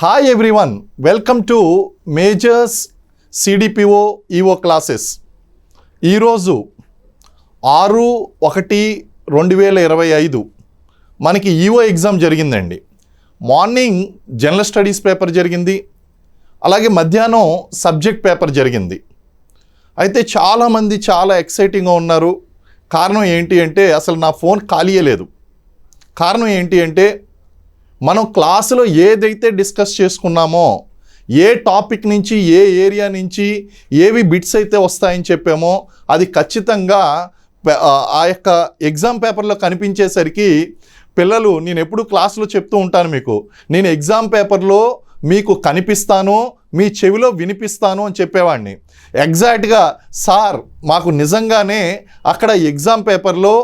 Hi everyone welcome to majors CDPO EO classes ఈరోజు ఆరు ఒకటి రెండు వేల ఇరవై ఐదు మనకి ఈఓ ఎగ్జామ్ జరిగిందండి. మార్నింగ్ జనరల్ స్టడీస్ పేపర్ జరిగింది. అలాగే మధ్యాహ్నం సబ్జెక్ట్ పేపర్ జరిగింది. అయితే చాలామంది చాలా ఎక్సైటింగ్గా ఉన్నారు. కారణం ఏంటి అంటే అసలు నా ఫోన్ ఖాళీయే లేదు. కారణం ఏంటి అంటే మనం క్లాసులో ఏదైతే డిస్కస్ చేసుకున్నామో ఏ టాపిక్ నుంచి ఏ ఏరియా నుంచి ఏవి బిట్స్ అయితే వస్తాయని చెప్పామో అది ఖచ్చితంగా ఆ ఆ యొక్క ఎగ్జామ్ పేపర్లో కనిపించేసరికి పిల్లలు నేను ఎప్పుడు క్లాసులో చెప్తూ ఉంటాను మీకు నేను ఎగ్జామ్ పేపర్లో మీకు కనిపిస్తాను మీ చెవిలో వినిపిస్తాను అని చెప్పేవాడిని. ఎగ్జాక్ట్గా సార్ మాకు నిజంగానే అక్కడ ఎగ్జామ్ పేపర్లో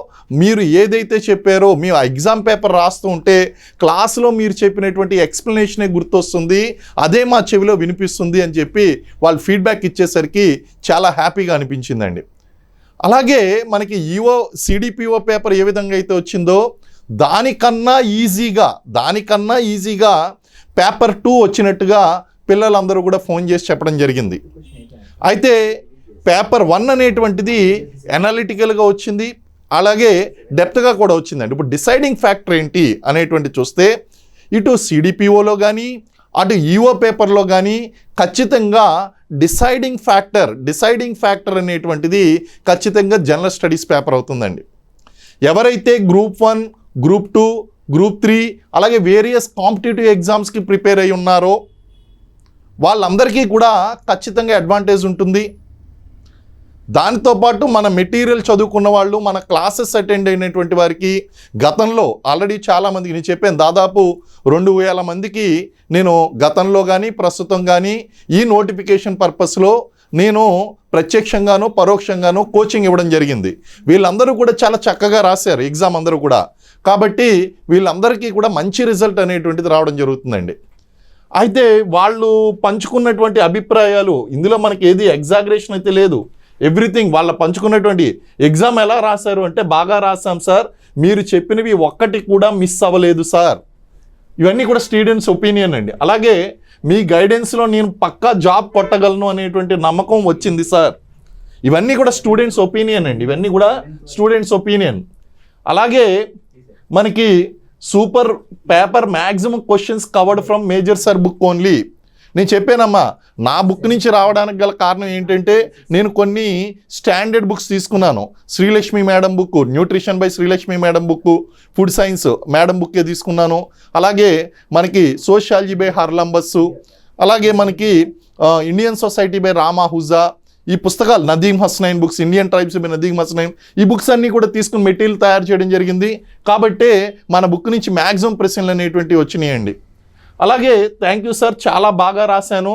మీరు ఏదైతే చెప్పారో మీ ఆ ఎగ్జామ్ పేపర్ రాస్తూ ఉంటే క్లాసులో మీరు చెప్పినటువంటి ఎక్స్ప్లెనేషనే గుర్తొస్తుంది అదే మా చెవిలో వినిపిస్తుంది అని చెప్పి వాళ్ళు ఫీడ్బ్యాక్ ఇచ్చేసరికి చాలా హ్యాపీగా అనిపించిందండి. అలాగే మనకి ఈఓ సిడిపిఓ పేపర్ ఏ విధంగా అయితే వచ్చిందో దానికన్నా ఈజీగా దానికన్నా ఈజీగా పేపర్ టూ వచ్చినట్టుగా పిల్లలందరూ కూడా ఫోన్ చేసి చెప్పడం జరిగింది. అయితే పేపర్ వన్ అనేటువంటిది ఎనాలిటికల్గా వచ్చింది. అలాగే డెప్త్గా కూడా వచ్చిందండి. ఇప్పుడు డిసైడింగ్ ఫ్యాక్టర్ ఏంటి అనేటువంటి చూస్తే ఇటు సిడిపిఓలో కానీ అటు ఈఓ పేపర్లో కానీ ఖచ్చితంగా డిసైడింగ్ ఫ్యాక్టర్ డిసైడింగ్ ఫ్యాక్టర్ అనేటువంటిది ఖచ్చితంగా జనరల్ స్టడీస్ పేపర్ అవుతుందండి. ఎవరైతే group one group two group three అలాగే వేరియస్ కాంపిటేటివ్ ఎగ్జామ్స్కి ప్రిపేర్ అయి ఉన్నారో వాళ్ళందరికీ కూడా ఖచ్చితంగా అడ్వాంటేజ్ ఉంటుంది. దానితో పాటు మన మెటీరియల్ చదువుకున్న వాళ్ళు మన క్లాసెస్ అటెండ్ అయినటువంటి వారికి గతంలో ఆల్రెడీ చాలామందికి నేను చెప్పాను దాదాపు రెండు వేల మందికి నేను గతంలో కానీ ప్రస్తుతం కానీ ఈ నోటిఫికేషన్ పర్పస్లో నేను ప్రత్యక్షంగానో పరోక్షంగాను కోచింగ్ ఇవ్వడం జరిగింది. వీళ్ళందరూ కూడా చాలా చక్కగా రాశారు ఎగ్జామ్ అందరూ కూడా. కాబట్టి వీళ్ళందరికీ కూడా మంచి రిజల్ట్ అనేటువంటిది రావడం జరుగుతుందండి. అయితే వాళ్ళు పంచుకున్నటువంటి అభిప్రాయాలు ఇందులో మనకి ఏది ఎగ్జాగరేషన్ అయితే లేదు. ఎవ్రీథింగ్ వాళ్ళ పంచుకున్నటువంటి ఎగ్జామ్ ఎలా రాశారు అంటే బాగా రాశాం సార్. మీరు చెప్పినవి ఒక్కటి కూడా మిస్ అవ్వలేదు సార్. ఇవన్నీ కూడా స్టూడెంట్స్ ఒపీనియన్ అండి. అలాగే మీ గైడెన్స్లో నేను పక్కా జాబ్ కొట్టగలను అనేటువంటి నమ్మకం వచ్చింది సార్. ఇవన్నీ కూడా స్టూడెంట్స్ ఒపీనియన్ అండి. ఇవన్నీ కూడా స్టూడెంట్స్ ఒపీనియన్ అలాగే మనకి super paper maximum questions covered from major sir book only. నేను చెప్పానమ్మా నా బుక్ నుంచి రావడానికి గల కారణం ఏంటంటే నేను కొన్ని స్టాండర్డ్ బుక్స్ తీసుకున్నాను. Srilakshmi madam book nutrition by Srilakshmi madam book food science madam బుక్కే తీసుకున్నాను. అలాగే మనకి సోషాలజీ బై హర్లంబస్ అలాగే మనకి ఇండియన్ సొసైటీ బై రామాహుజా ఈ పుస్తకాలు Nadeem Hasnain books Indian tribes by Nadeem Hasnain ఈ బుక్స్ అన్నీ కూడా తీసుకుని మెటీరియల్ తయారు చేయడం జరిగింది. కాబట్టే మన బుక్ నుంచి మ్యాక్సిమం ప్రశ్నలు అనేటువంటివి వచ్చినాయండి. అలాగే థ్యాంక్ యూ సార్ చాలా బాగా రాశాను.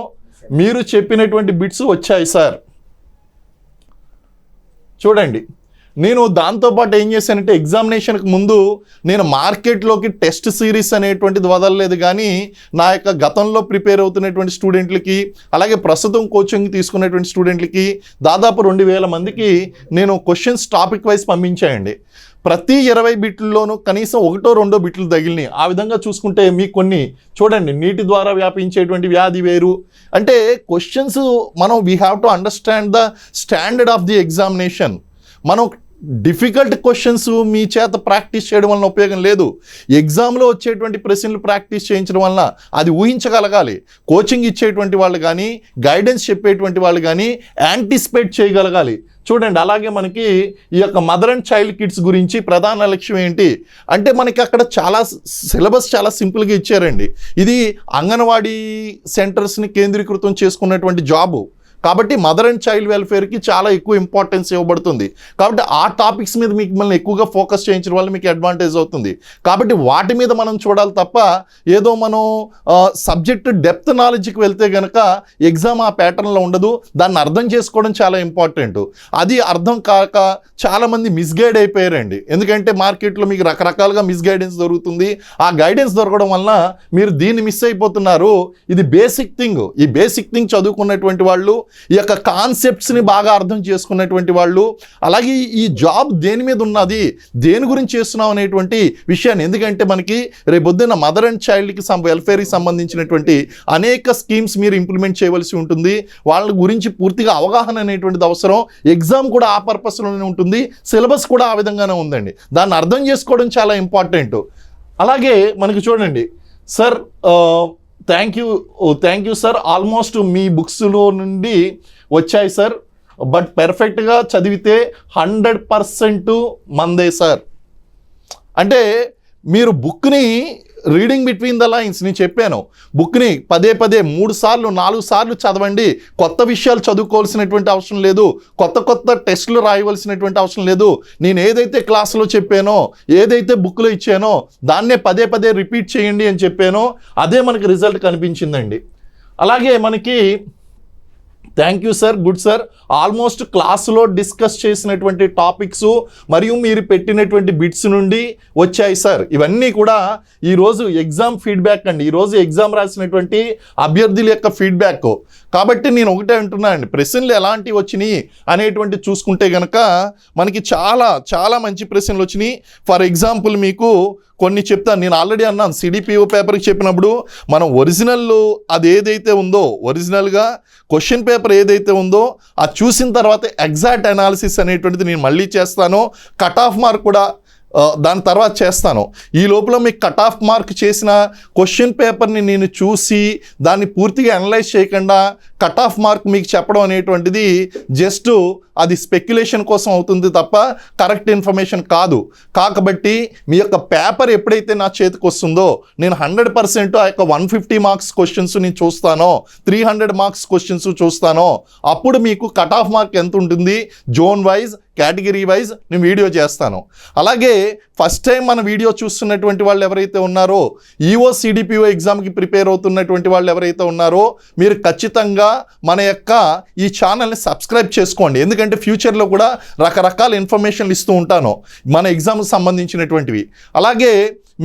మీరు చెప్పినటువంటి బిట్స్ వచ్చాయి సార్. చూడండి. నేను దాంతోపాటు ఏం చేశానంటే ఎగ్జామినేషన్కి ముందు నేను మార్కెట్లోకి టెస్ట్ సిరీస్ అనేటువంటిది వదలలేదు కానీ నా యొక్క గతంలో ప్రిపేర్ అవుతున్నటువంటి స్టూడెంట్లకి అలాగే ప్రస్తుతం కోచింగ్ తీసుకునేటువంటి స్టూడెంట్లకి దాదాపు రెండు వేల మందికి నేను క్వశ్చన్స్ టాపిక్ వైజ్ పంపించాయండి. ప్రతి ఇరవై బిట్లలోనూ కనీసం ఒకటో రెండో బిట్లు తగిలినాయి. ఆ విధంగా చూసుకుంటే మీకు కొన్ని చూడండి నీటి ద్వారా వ్యాపించేటువంటి వ్యాధి వేరు. అంటే క్వశ్చన్స్ మనం we have to understand the standard of the examination మనం డిఫికల్ట్ క్వశ్చన్స్ మీ చేత ప్రాక్టీస్ చేయడం వలన ఉపయోగం లేదు. ఎగ్జామ్లో వచ్చేటువంటి ప్రశ్నలు ప్రాక్టీస్ చేయించడం వలన అది ఊహించగలగాలి. కోచింగ్ ఇచ్చేటువంటి వాళ్ళు కానీ గైడెన్స్ చెప్పేటువంటి వాళ్ళు కానీ యాంటిసిపేట్ చేయగలగాలి. చూడండి అలాగే మనకి ఈ యొక్క మదర్ అండ్ చైల్డ్ కిడ్స్ గురించి ప్రధాన లక్ష్యం ఏంటి? అంటే మనకి అక్కడ చాలా సిలబస్ చాలా సింపుల్గా ఇచ్చారండి. ఇది అంగన్వాడీ సెంటర్స్ని కేంద్రీకృతం చేసుకున్నటువంటి జాబు. కాబట్టి మదర్ అండ్ చైల్డ్ వెల్ఫేర్కి చాలా ఎక్కువ ఇంపార్టెన్స్ ఇవ్వబడుతుంది. కాబట్టి ఆ టాపిక్స్ మీద మీకు మిమ్మల్ని ఎక్కువగా ఫోకస్ చేయించడం వల్ల మీకు అడ్వాంటేజ్ అవుతుంది. కాబట్టి వాటి మీద మనం చూడాలి తప్ప ఏదో మనం సబ్జెక్ట్ డెప్త్ నాలెడ్జ్కి వెళ్తే కనుక ఎగ్జామ్ ఆ ప్యాటర్న్లో ఉండదు. దాన్ని అర్థం చేసుకోవడం చాలా ఇంపార్టెంట్ అది అర్థం కాక చాలామంది మిస్గైడ్ అయిపోయారండి. ఎందుకంటే మార్కెట్లో మీకు రకరకాలుగా మిస్గైడెన్స్ దొరుకుతుంది. ఆ గైడెన్స్ దొరకడం వల్ల మీరు దీన్ని మిస్ అయిపోతున్నారు. ఇది బేసిక్ థింగ్ ఈ బేసిక్ థింగ్ చదువుకున్నటువంటి వాళ్ళు ఈ యొక్క కాన్సెప్ట్స్ని బాగా అర్థం చేసుకున్నటువంటి వాళ్ళు. అలాగే ఈ జాబ్ దేని మీద ఉన్నది దేని గురించి చేస్తున్నాం అనేటువంటి విషయాన్ని. ఎందుకంటే మనకి రేపొద్దున మదర్ అండ్ చైల్డ్కి వెల్ఫేర్కి సంబంధించినటువంటి అనేక స్కీమ్స్ మీరు ఇంప్లిమెంట్ చేయవలసి ఉంటుంది. వాళ్ళ గురించి పూర్తిగా అవగాహన అనేటువంటిది అవసరం. ఎగ్జామ్ కూడా ఆ పర్పస్లోనే ఉంటుంది. సిలబస్ కూడా ఆ విధంగానే ఉందండి. దాన్ని అర్థం చేసుకోవడం చాలా ఇంపార్టెంట్ అలాగే మనకి చూడండి. Sir thank you thank you sir almost మీ బుక్స్లో నుండి వచ్చాయి సార్ బట్ పెర్ఫెక్ట్గా చదివితే హండ్రెడ్ పర్సెంట్ మందే సార్ అంటే మీరు బుక్ని రీడింగ్ బిట్వీన్ ద లైన్స్ నేను చెప్పాను. బుక్ని పదే పదే మూడు సార్లు నాలుగు సార్లు చదవండి. కొత్త విషయాలు చదువుకోవాల్సినటువంటి అవసరం లేదు. కొత్త కొత్త టెస్టులు రాయవలసినటువంటి అవసరం లేదు. నేను ఏదైతే క్లాసులో చెప్పానో ఏదైతే బుక్లో ఇచ్చానో దాన్నే పదే పదే రిపీట్ చేయండి అని చెప్పానో అదే మనకి రిజల్ట్ కనిపించిందండి. అలాగే మనకి thank you sir good sir almost క్లాసులో డిస్కస్ చేసినటువంటి టాపిక్స్ మరియు మీరు పెట్టినటువంటి బిట్స్ నుండి వచ్చాయి సార్ ఇవన్నీ కూడా ఈరోజు ఎగ్జామ్ ఫీడ్బ్యాక్ అండి. ఈరోజు ఎగ్జామ్ రాసినటువంటి అభ్యర్థుల యొక్క ఫీడ్బ్యాక్ కాబట్టి నేను ఒకటే అంటున్నానండి ప్రశ్నలు ఎలాంటివి వచ్చినాయి అనేటువంటి చూసుకుంటే కనుక మనకి చాలా చాలా మంచి ప్రశ్నలు వచ్చినాయి. ఫర్ ఎగ్జాంపుల్ మీకు కొన్ని చెప్తాను నేను ఆల్రెడీ అన్నాను సిడిపిఓ పేపర్కి చెప్పినప్పుడు మనం ఒరిజినల్ అది ఏదైతే ఉందో ఒరిజినల్గా క్వశ్చన్ పేపర్ ఏదైతే ఉందో అది చూసిన తర్వాత ఎగ్జాక్ట్ అనాలిసిస్ అనేటువంటిది నేను మళ్ళీ చేస్తాను. కట్ ఆఫ్ మార్క్ కూడా దాని తర్వాత చేస్తాను. ఈ లోపల మీకు కట్ ఆఫ్ మార్క్ చేసిన క్వశ్చన్ పేపర్ని నేను చూసి దాన్ని పూర్తిగా అనలైజ్ చేయకుండా కట్ ఆఫ్ మార్క్ మీకు చెప్పడం అనేటువంటిది జస్ట్ అది స్పెక్యులేషన్ కోసం అవుతుంది తప్ప కరెక్ట్ ఇన్ఫర్మేషన్ కాదు. కాకబట్టి మీ యొక్క పేపర్ ఎప్పుడైతే నా చేతికి వస్తుందో నేను హండ్రెడ్ పర్సెంట్ ఆ యొక్క వన్ ఫిఫ్టీ మార్క్స్ క్వశ్చన్స్ నేను చూస్తానో త్రీ హండ్రెడ్ మార్క్స్ క్వశ్చన్స్ చూస్తానో అప్పుడు మీకు కట్ ఆఫ్ మార్క్ ఎంత ఉంటుంది? జోన్ వైజ్ కేటగిరీ వైజ్ నేను వీడియో చేస్తాను. అలాగే ఫస్ట్ టైం మన వీడియో చూస్తున్నటువంటి వాళ్ళు ఎవరైతే ఉన్నారో ఈఓ సిడిపిఓ ఎగ్జామ్కి ప్రిపేర్ అవుతున్నటువంటి వాళ్ళు ఎవరైతే ఉన్నారో మీరు ఖచ్చితంగా మన యొక్క ఈ ఛానల్ని సబ్స్క్రైబ్ చేసుకోండి. ఎందుకంటే ఫ్యూచర్లో కూడా రకరకాల ఇన్ఫర్మేషన్లు ఇస్తూ ఉంటాను. మన ఎగ్జామ్కి సంబంధించినటువంటివి. అలాగే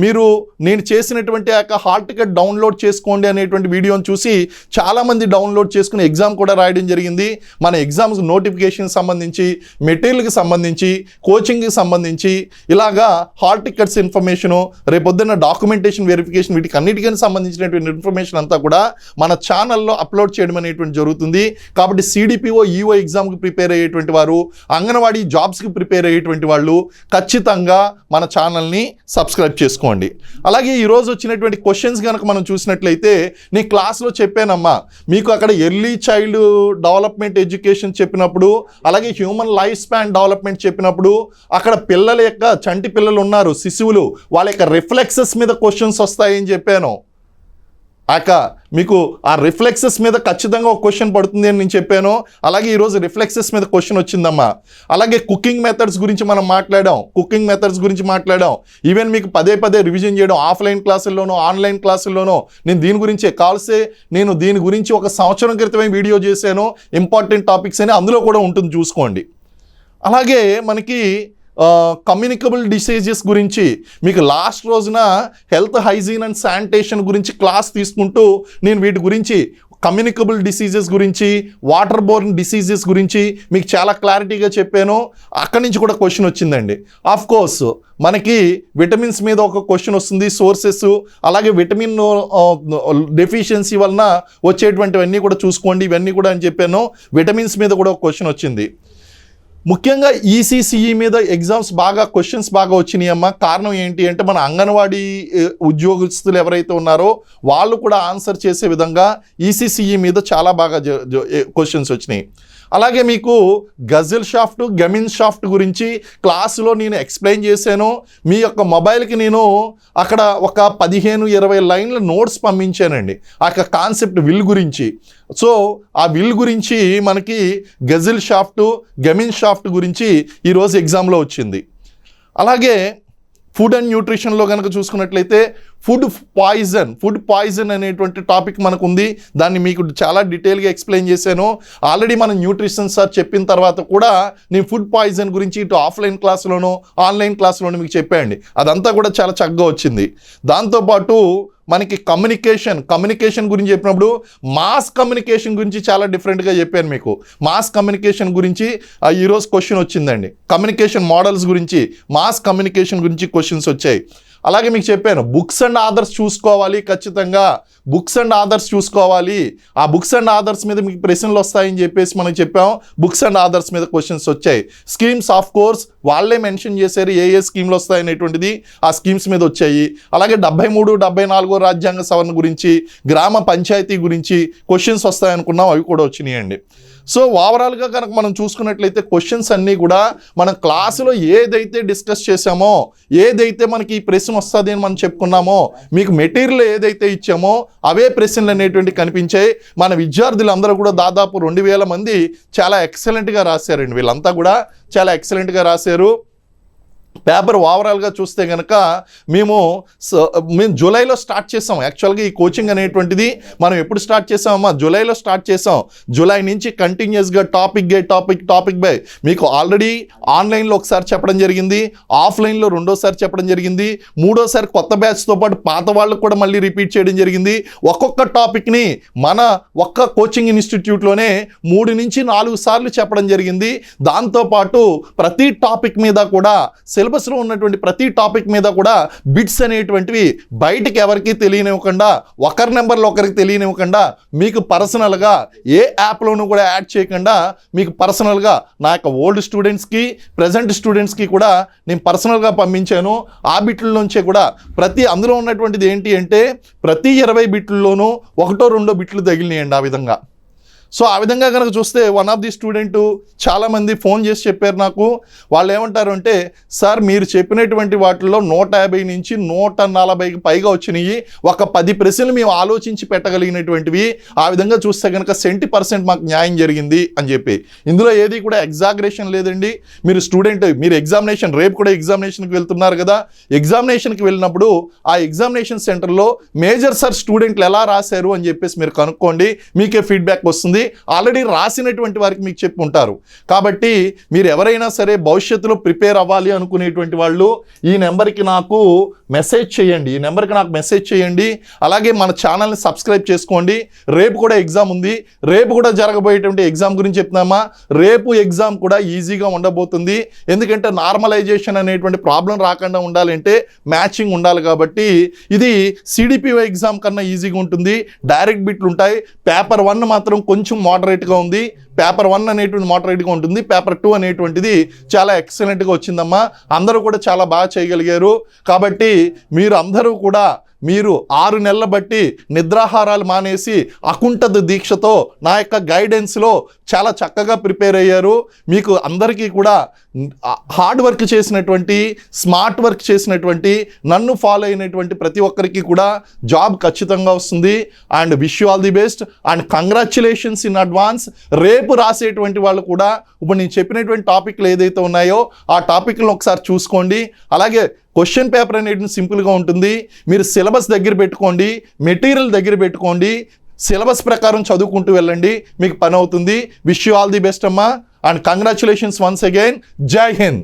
మీరు నేను చేసినటువంటి ఆ యొక్క హాల్ టికెట్ డౌన్లోడ్ చేసుకోండి అనేటువంటి వీడియోని చూసి చాలామంది డౌన్లోడ్ చేసుకుని ఎగ్జామ్ కూడా రాయడం జరిగింది. మన ఎగ్జామ్స్ నోటిఫికేషన్ సంబంధించి మెటీరియల్కి సంబంధించి కోచింగ్కి సంబంధించి ఇలాగా హాల్ టికెట్స్ ఇన్ఫర్మేషను రేపొద్దున్న డాక్యుమెంటేషన్ వెరిఫికేషన్ వీటికి అన్నిటికీ సంబంధించినటువంటి ఇన్ఫర్మేషన్ అంతా కూడా మన ఛానల్లో అప్లోడ్ చేయడం అనేటువంటి జరుగుతుంది. కాబట్టి సిడిపిఓ ఈఓ ఎగ్జామ్కి ప్రిపేర్ అయ్యేటువంటి వారు అంగన్వాడీ జాబ్స్కి ప్రిపేర్ అయ్యేటువంటి వాళ్ళు ఖచ్చితంగా మన ఛానల్ని సబ్స్క్రైబ్ చేసుకోండి. అలాగే ఈరోజు వచ్చినటువంటి క్వశ్చన్స్ కనుక మనం చూసినట్లయితే నేను క్లాస్లో చెప్పానమ్మా మీకు అక్కడ ఎర్లీ చైల్డ్ డెవలప్మెంట్ ఎడ్యుకేషన్ చెప్పినప్పుడు అలాగే హ్యూమన్ లైఫ్ స్పాన్ డెవలప్మెంట్ చెప్పినప్పుడు అక్కడ పిల్లల యొక్క చంటి పిల్లలు ఉన్నారు శిశువులు వాళ్ళ యొక్క రిఫ్లెక్సెస్ మీద క్వశ్చన్స్ వస్తాయని చెప్పాను. ఆక మీకు ఆ రిఫ్లెక్సెస్ మీద ఖచ్చితంగా ఒక క్వశ్చన్ పడుతుంది అని నేను చెప్పాను. అలాగే ఈరోజు రిఫ్లెక్సెస్ మీద క్వశ్చన్ వచ్చిందమ్మా. అలాగే కుకింగ్ మెథడ్స్ గురించి మనం మాట్లాడాం. కుకింగ్ మెథడ్స్ గురించి మాట్లాడాం. ఈవెన్ మీకు పదే పదే రివిజన్ చేయడం ఆఫ్లైన్ క్లాసుల్లోనో ఆన్లైన్ క్లాసుల్లోనో నేను దీని గురించే కాల్సే నేను దీని గురించి ఒక సంవత్సరం క్రితమే వీడియో చేశాను. ఇంపార్టెంట్ టాపిక్స్ అని అందులో కూడా ఉంటుంది చూసుకోండి. అలాగే మనకి కమ్యూనికబుల్ డిసీజెస్ గురించి మీకు లాస్ట్ రోజున హెల్త్ హైజీన్ అండ్ శానిటేషన్ గురించి క్లాస్ తీసుకుంటూ నేను వీటి గురించి కమ్యూనికబుల్ డిసీజెస్ గురించి వాటర్ బోర్న్ డిసీజెస్ గురించి మీకు చాలా క్లారిటీగా చెప్పాను. అక్కడి నుంచి కూడా క్వశ్చన్ వచ్చిందండి. ఆఫ్ కోర్స్ మనకి విటమిన్స్ మీద ఒక క్వశ్చన్ వస్తుంది సోర్సెస్ అలాగే విటమిన్ డెఫిషియన్సీ వలన వచ్చేటువంటివన్నీ కూడా చూసుకోండి ఇవన్నీ కూడా అని చెప్పాను. విటమిన్స్ మీద కూడా ఒక క్వశ్చన్ వచ్చింది. ముఖ్యంగా ఈసీసీఈ మీద ఎగ్జామ్స్ బాగా క్వశ్చన్స్ బాగా వచ్చినాయి కారణం ఏంటి అంటే మన అంగన్వాడీ ఉద్యోగస్తులు ఎవరైతే ఉన్నారో వాళ్ళు కూడా ఆన్సర్ చేసే విధంగా ఈసీసీఈ మీద చాలా బాగా క్వశ్చన్స్ వచ్చినాయి. అలాగే మీకు గజిల్ షాఫ్ట్ గమిన్ షాఫ్ట్ గురించి క్లాసులో నేను ఎక్స్ప్లెయిన్ చేశాను. మీ యొక్క మొబైల్కి నేను అక్కడ ఒక పదిహేను ఇరవై లైన్ల నోట్స్ పంపించానండి. ఆ యొక్క కాన్సెప్ట్ విల్ గురించి. సో ఆ విల్ గురించి మనకి గజిల్ షాఫ్ట్ గమిన్ షాఫ్ట్ గురించి ఈరోజు ఎగ్జామ్లో వచ్చింది. అలాగే ఫుడ్ అండ్ న్యూట్రిషన్లో కనుక చూసుకున్నట్లయితే ఫుడ్ పాయిజన్ ఫుడ్ పాయిజన్ అనేటువంటి టాపిక్ మనకు ఉంది దాన్ని మీకు చాలా డీటెయిల్గా ఎక్స్ప్లెయిన్ చేశాను. ఆల్రెడీ మనం న్యూట్రిషన్ సార్ చెప్పిన తర్వాత కూడా నేను ఫుడ్ పాయిజన్ గురించి ఇటు ఆఫ్లైన్ క్లాస్లోనూ ఆన్లైన్ క్లాస్లోనూ మీకు చెప్పాయండి. అదంతా కూడా చాలా చక్కగా వచ్చింది. దాంతోపాటు మనకి కమ్యూనికేషన్ కమ్యూనికేషన్ గురించి చెప్పినప్పుడు మాస్ కమ్యూనికేషన్ గురించి చాలా డిఫరెంట్గా చెప్పాను మీకు. మాస్ కమ్యూనికేషన్ గురించి ఆ, ఈరోజు క్వశ్చన్ వచ్చిందండి. కమ్యూనికేషన్ మోడల్స్ గురించి మాస్ కమ్యూనికేషన్ గురించి క్వశ్చన్స్ వచ్చాయి. అలాగే మీకు చెప్పాను బుక్స్ అండ్ ఆదర్స్ చూసుకోవాలి ఖచ్చితంగా. బుక్స్ అండ్ ఆదర్స్ చూసుకోవాలి. ఆ బుక్స్ అండ్ ఆదర్స్ మీద మీకు ప్రశ్నలు వస్తాయని చెప్పేసి మనం చెప్పాం. బుక్స్ అండ్ ఆదర్స్ మీద క్వశ్చన్స్ వచ్చాయి. స్కీమ్స్ ఆఫ్ కోర్స్ వాళ్ళే మెన్షన్ చేశారు ఏ ఏ స్కీమ్లు వస్తాయనేటువంటిది ఆ స్కీమ్స్ మీద వచ్చాయి. అలాగే డెబ్బై మూడు డెబ్బై నాలుగో రాజ్యాంగ సవరణ గురించి గ్రామ పంచాయతీ గురించి క్వశ్చన్స్ వస్తాయనుకున్నాం అవి కూడా వచ్చినాయండి. సో ఓవరాల్గా కనుక మనం చూసుకున్నట్లయితే క్వశ్చన్స్ అన్నీ కూడా మనం క్లాసులో ఏదైతే డిస్కస్ చేసామో ఏదైతే మనకి ఈ ప్రశ్న వస్తుంది అని మనం చెప్పుకున్నామో మీకు మెటీరియల్ ఏదైతే ఇచ్చామో అవే ప్రశ్నలు అనేటువంటి కనిపించాయి. మన విద్యార్థులందరూ కూడా దాదాపు రెండు వేల మంది చాలా ఎక్సలెంట్గా రాశారండి. వీళ్ళంతా కూడా చాలా ఎక్సలెంట్గా రాశారు. పేపర్ ఓవరాల్గా చూస్తే కనుక మేము మేము జూలైలో స్టార్ట్ చేసాం. యాక్చువల్గా ఈ కోచింగ్ అనేటువంటిది మనం ఎప్పుడు స్టార్ట్ చేసామమ్మా? జూలైలో స్టార్ట్ చేసాం. జూలై నుంచి కంటిన్యూస్గా topic by topic topic by మీకు ఆల్రెడీ ఆన్లైన్లో ఒకసారి చెప్పడం జరిగింది. ఆఫ్లైన్లో రెండోసారి చెప్పడం జరిగింది. మూడోసారి కొత్త బ్యాచ్తో పాటు పాత వాళ్ళకు కూడా మళ్ళీ రిపీట్ చేయడం జరిగింది. ఒక్కొక్క టాపిక్ని మన ఒక్క కోచింగ్ ఇన్స్టిట్యూట్లోనే మూడు నుంచి నాలుగు సార్లు చెప్పడం జరిగింది. దాంతోపాటు ప్రతి టాపిక్ మీద కూడా సిలబస్లో ఉన్నటువంటి ప్రతి టాపిక్ మీద కూడా బిట్స్ అనేటువంటివి బయటికి ఎవరికి తెలియనివ్వకుండా ఒకరి నెంబర్లో ఒకరికి తెలియనివ్వకుండా మీకు పర్సనల్గా ఏ యాప్లోనూ కూడా యాడ్ చేయకుండా మీకు పర్సనల్గా నా యొక్క ఓల్డ్ స్టూడెంట్స్కి ప్రజెంట్ స్టూడెంట్స్కి కూడా నేను పర్సనల్గా పంపించాను. ఆ బిట్ల నుంచే కూడా ప్రతి అందులో ఉన్నటువంటిది ఏంటి అంటే ప్రతి ఇరవై బిట్లలోనూ ఒకటో రెండో బిట్లు తగిలినాయండి ఆ విధంగా. సో ఆ విధంగా కనుక చూస్తే వన్ ఆఫ్ ది స్టూడెంట్ చాలామంది ఫోన్ చేసి చెప్పారు నాకు. వాళ్ళు ఏమంటారు అంటే సార్ మీరు చెప్పినటువంటి వాటిల్లో నూట యాభై నుంచి నూట నలభైకి పైగా వచ్చినాయి. ఒక పది ప్రశ్నలు మేము ఆలోచించి పెట్టగలిగినటువంటివి. ఆ విధంగా చూస్తే కనుక సెంటీ పర్సెంట్ మాకు న్యాయం జరిగింది అని చెప్పి. ఇందులో ఏది కూడా ఎగ్జాగరేషన్ లేదండి. మీరు స్టూడెంట్ మీరు ఎగ్జామినేషన్ రేపు కూడా ఎగ్జామినేషన్కి వెళ్తున్నారు కదా. ఎగ్జామినేషన్కి వెళ్ళినప్పుడు ఆ ఎగ్జామినేషన్ సెంటర్లో మేజర్ సార్ స్టూడెంట్లు ఎలా రాశారు? అని చెప్పేసి మీరు కనుక్కోండి. మీకే ఫీడ్బ్యాక్ వస్తుంది. ఆల్రెడీ రాసినటువంటి వారికి మీకు చెప్పి ఉంటారు. కాబట్టి మీరు ఎవరైనా సరే భవిష్యత్తులో ప్రిపేర్ అవ్వాలి అనుకునేటువంటి వాళ్ళు ఈ నెంబర్కి నాకు మెసేజ్ చేయండి. ఈ నెంబర్కి నాకు మెసేజ్ చేయండి. అలాగే మన ఛానల్ని సబ్స్క్రైబ్ చేసుకోండి. రేపు కూడా ఎగ్జామ్ ఉంది. రేపు కూడా జరగబోయేటువంటి ఎగ్జామ్ గురించి చెప్తున్నామా? రేపు ఎగ్జామ్ కూడా ఈజీగా ఉండబోతుంది. ఎందుకంటే నార్మలైజేషన్ అనేటువంటి ప్రాబ్లం రాకుండా ఉండాలంటే మ్యాచింగ్ ఉండాలి కాబట్టి ఇది సిడిపిఓ ఎగ్జామ్ కన్నా ఈజీగా ఉంటుంది. డైరెక్ట్ బిట్లు ఉంటాయి. పేపర్ వన్ మాత్రం కొంచెం మోడరేట్గా ఉంది. పేపర్ వన్ అనేటువంటి మోటరేట్గా ఉంటుంది పేపర్ టూ అనేటువంటిది చాలా ఎక్సలెంట్గా వచ్చిందమ్మా. అందరూ కూడా చాలా బాగా చేయగలిగారు. కాబట్టి మీరు అందరూ కూడా మీరు ఆరు నెలల బట్టి నిద్రాహారాలు మానేసి అకుంఠద దీక్షతో నా యొక్క గైడెన్స్లో చాలా చక్కగా ప్రిపేర్ అయ్యారు. మీకు అందరికీ కూడా హార్డ్ వర్క్ చేసినటువంటి స్మార్ట్ వర్క్ చేసినటువంటి నన్ను ఫాలో అయినటువంటి ప్రతి ఒక్కరికి కూడా జాబ్ ఖచ్చితంగా వస్తుంది. And wish you all the best. And congratulations in advance రేపు రాసేటువంటి వాళ్ళు కూడా ఇప్పుడు నేను చెప్పినటువంటి టాపిక్లు ఏదైతే ఉన్నాయో ఆ టాపిక్లను ఒకసారి చూసుకోండి. అలాగే క్వశ్చన్ పేపర్ అనేది సింపుల్గా ఉంటుంది. మీరు సిలబస్ దగ్గర పెట్టుకోండి. మెటీరియల్ దగ్గర పెట్టుకోండి. సిలబస్ ప్రకారం చదువుకుంటూ వెళ్ళండి. మీకు పని అవుతుంది. Wish you all the best అమ్మా. And congratulations once again. జై హింద్.